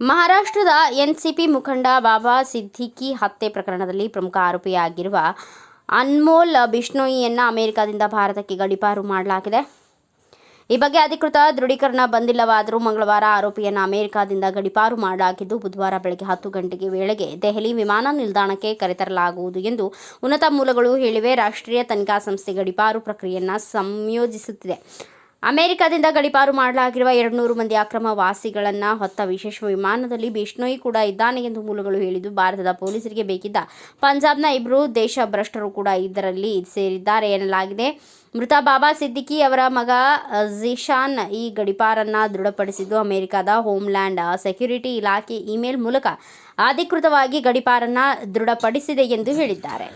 ಮಹಾರಾಷ್ಟ್ರದ ಎನ್ಸಿಪಿ ಮುಖಂಡ ಬಾಬಾ ಸಿದ್ದಿಕಿ ಹತ್ಯೆ ಪ್ರಕರಣದಲ್ಲಿ ಪ್ರಮುಖ ಆರೋಪಿಯಾಗಿರುವ ಅನ್ಮೋಲ್ ಬಿಷ್ಣೋಯಿಯನ್ನು ಅಮೆರಿಕದಿಂದ ಭಾರತಕ್ಕೆ ಗಡಿಪಾರು ಮಾಡಲಾಗಿದೆ. ಈ ಬಗ್ಗೆ ಅಧಿಕೃತ ದೃಢೀಕರಣ ಬಂದಿಲ್ಲವಾದರೂ ಮಂಗಳವಾರ ಆರೋಪಿಯನ್ನು ಅಮೆರಿಕದಿಂದ ಗಡಿಪಾರು ಮಾಡಲಾಗಿದ್ದು, ಬುಧವಾರ ಬೆಳಗ್ಗೆ ಹತ್ತು ಗಂಟೆಗೆ ವೇಳೆಗೆ ದೆಹಲಿ ವಿಮಾನ ನಿಲ್ದಾಣಕ್ಕೆ ಕರೆತರಲಾಗುವುದು ಎಂದು ಉನ್ನತ ಮೂಲಗಳು ಹೇಳಿವೆ. ರಾಷ್ಟ್ರೀಯ ತನಿಖಾ ಸಂಸ್ಥೆ ಗಡಿಪಾರು ಪ್ರಕ್ರಿಯೆಯನ್ನು ಸಂಯೋಜಿಸುತ್ತಿದೆ. ಅಮೆರಿಕದಿಂದ ಗಡಿಪಾರು ಮಾಡಲಾಗಿರುವ ಎರಡುನೂರು ಮಂದಿ ಅಕ್ರಮ ವಾಸಿಗಳನ್ನು ಹೊತ್ತ ವಿಶೇಷ ವಿಮಾನದಲ್ಲಿ ಬಿಷ್ಣೋಯಿ ಕೂಡ ಇದ್ದಾನೆ ಎಂದು ಮೂಲಗಳು ಹೇಳಿದ್ದು, ಭಾರತದ ಪೊಲೀಸರಿಗೆ ಬೇಕಿದ್ದ ಪಂಜಾಬ್ನ ಇಬ್ಬರು ದೇಶಭ್ರಷ್ಟರು ಕೂಡ ಇದರಲ್ಲಿ ಸೇರಿದ್ದಾರೆ ಎನ್ನಲಾಗಿದೆ. ಮೃತ ಬಾಬಾ ಸಿದ್ದಿಕಿ ಅವರ ಮಗ ಜಿಶಾನ್ ಈ ಗಡಿಪಾರನ್ನು ದೃಢಪಡಿಸಿದ್ದು, ಅಮೆರಿಕದ ಹೋಮ್ಲ್ಯಾಂಡ್ ಸೆಕ್ಯುರಿಟಿ ಇಲಾಖೆ ಇಮೇಲ್ ಮೂಲಕ ಅಧಿಕೃತವಾಗಿ ಗಡಿಪಾರನ್ನು ದೃಢಪಡಿಸಿದೆ ಎಂದು ಹೇಳಿದ್ದಾರೆ.